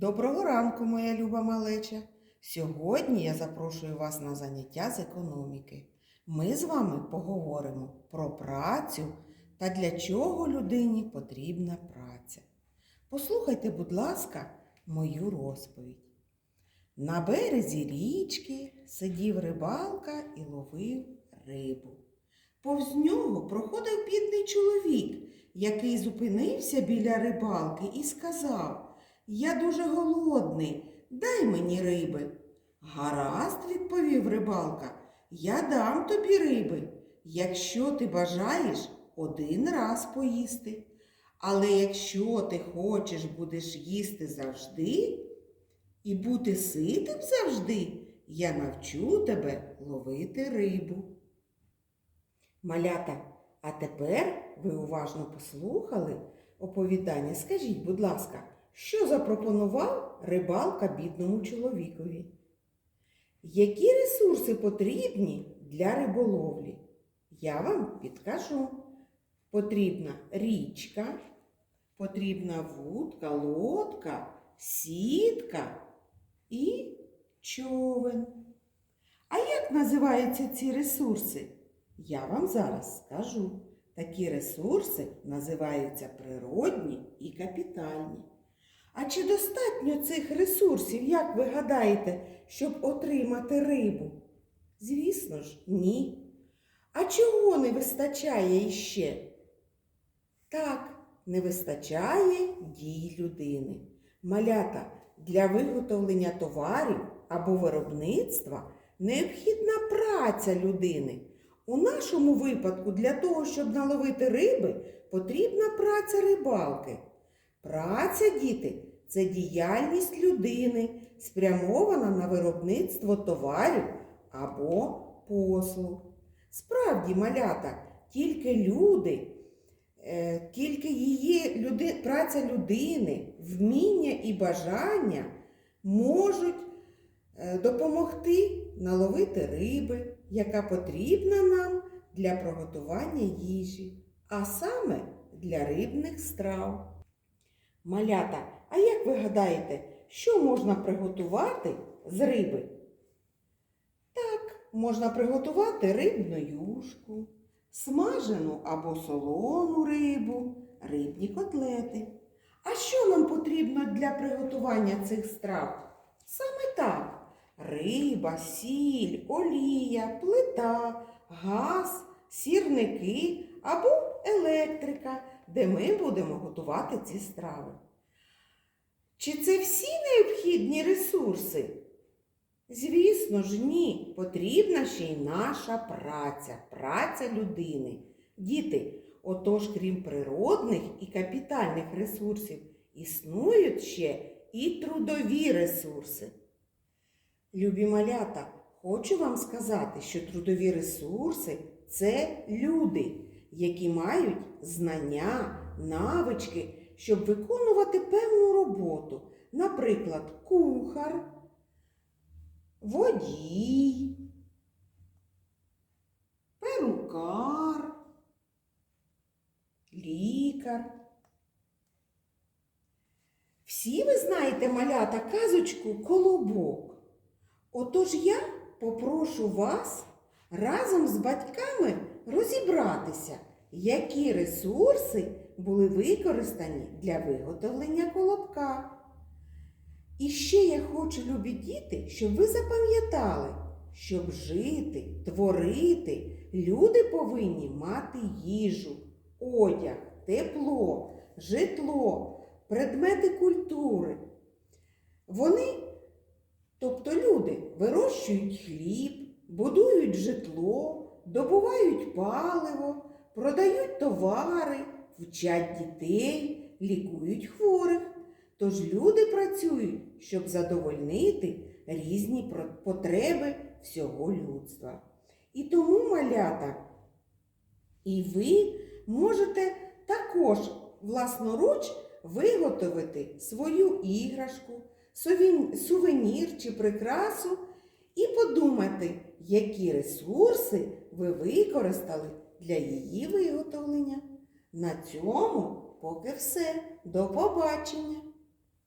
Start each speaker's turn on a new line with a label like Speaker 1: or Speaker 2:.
Speaker 1: Доброго ранку, моя люба малеча! Сьогодні я запрошую вас на заняття з економіки. Ми з вами поговоримо про працю та для чого людині потрібна праця. Послухайте, будь ласка, мою розповідь. На березі річки сидів рибалка і ловив рибу. Повз нього проходив бідний чоловік, який зупинився біля рибалки і сказав Я дуже голодний, дай мені риби. Гаразд, відповів рибалка, я дам тобі риби, якщо ти бажаєш один раз поїсти. Але якщо ти хочеш будеш їсти завжди і бути ситим завжди, я навчу тебе ловити рибу. Малята, а тепер ви уважно послухали оповідання. Скажіть, будь ласка, що запропонував рибалка бідному чоловікові? Які ресурси потрібні для риболовлі? Я вам підкажу. Потрібна річка, потрібна вудка, лодка, сітка і човен. А як називаються ці ресурси? Я вам зараз скажу. Такі ресурси називаються природні і капітальні. А чи достатньо цих ресурсів, як ви гадаєте, щоб отримати рибу? Звісно ж, ні. А чого не вистачає іще? Так, не вистачає дій людини. Малята для виготовлення товарів або виробництва необхідна праця людини. У нашому випадку для того, щоб наловити риби, потрібна праця рибалки. Праця, діти, це діяльність людини, спрямована на виробництво товарів або послуг. Справді, малята, тільки люди, е, тільки її люди, праця людини, вміння і бажання можуть е, допомогти наловити риби, яка потрібна нам для приготування їжі, а саме для рибних страв. Малята, а як ви гадаєте, що можна приготувати з риби? Так, можна приготувати рибну юшку, смажену або солону рибу, рибні котлети. А що нам потрібно для приготування цих страв? Саме так. Риба, сіль, олія, плита, газ, сірники або електрика, де ми будемо готувати ці страви. Чи це всі необхідні ресурси? Звісно ж, ні. Потрібна ще й наша праця, праця людини. Діти, отож, крім природних і капітальних ресурсів, існують ще і трудові ресурси. Любі малята, хочу вам сказати, що трудові ресурси це люди, які мають знання, навички, щоб виконувати певну роботу. Наприклад, кухар, водій, перукар, лікар. Всі ви знаєте, малята, казочку колобок. Отож я попрошу вас разом з батьками розібратися, які ресурси були використані для виготовлення колобка. І ще я хочу, любі діти, щоб ви запам'ятали, щоб жити, творити, люди повинні мати їжу, одяг, тепло, житло, предмети культури. Вони Тобто люди вирощують хліб, будують житло, добувають паливо, продають товари, вчать дітей, лікують хворих. Тож люди працюють, щоб задовольнити різні потреби всього людства. І тому, малята, і ви можете також власноруч виготовити свою іграшку сувенір чи прикрасу і подумати, які ресурси ви використали для її виготовлення. На цьому поки все. До побачення!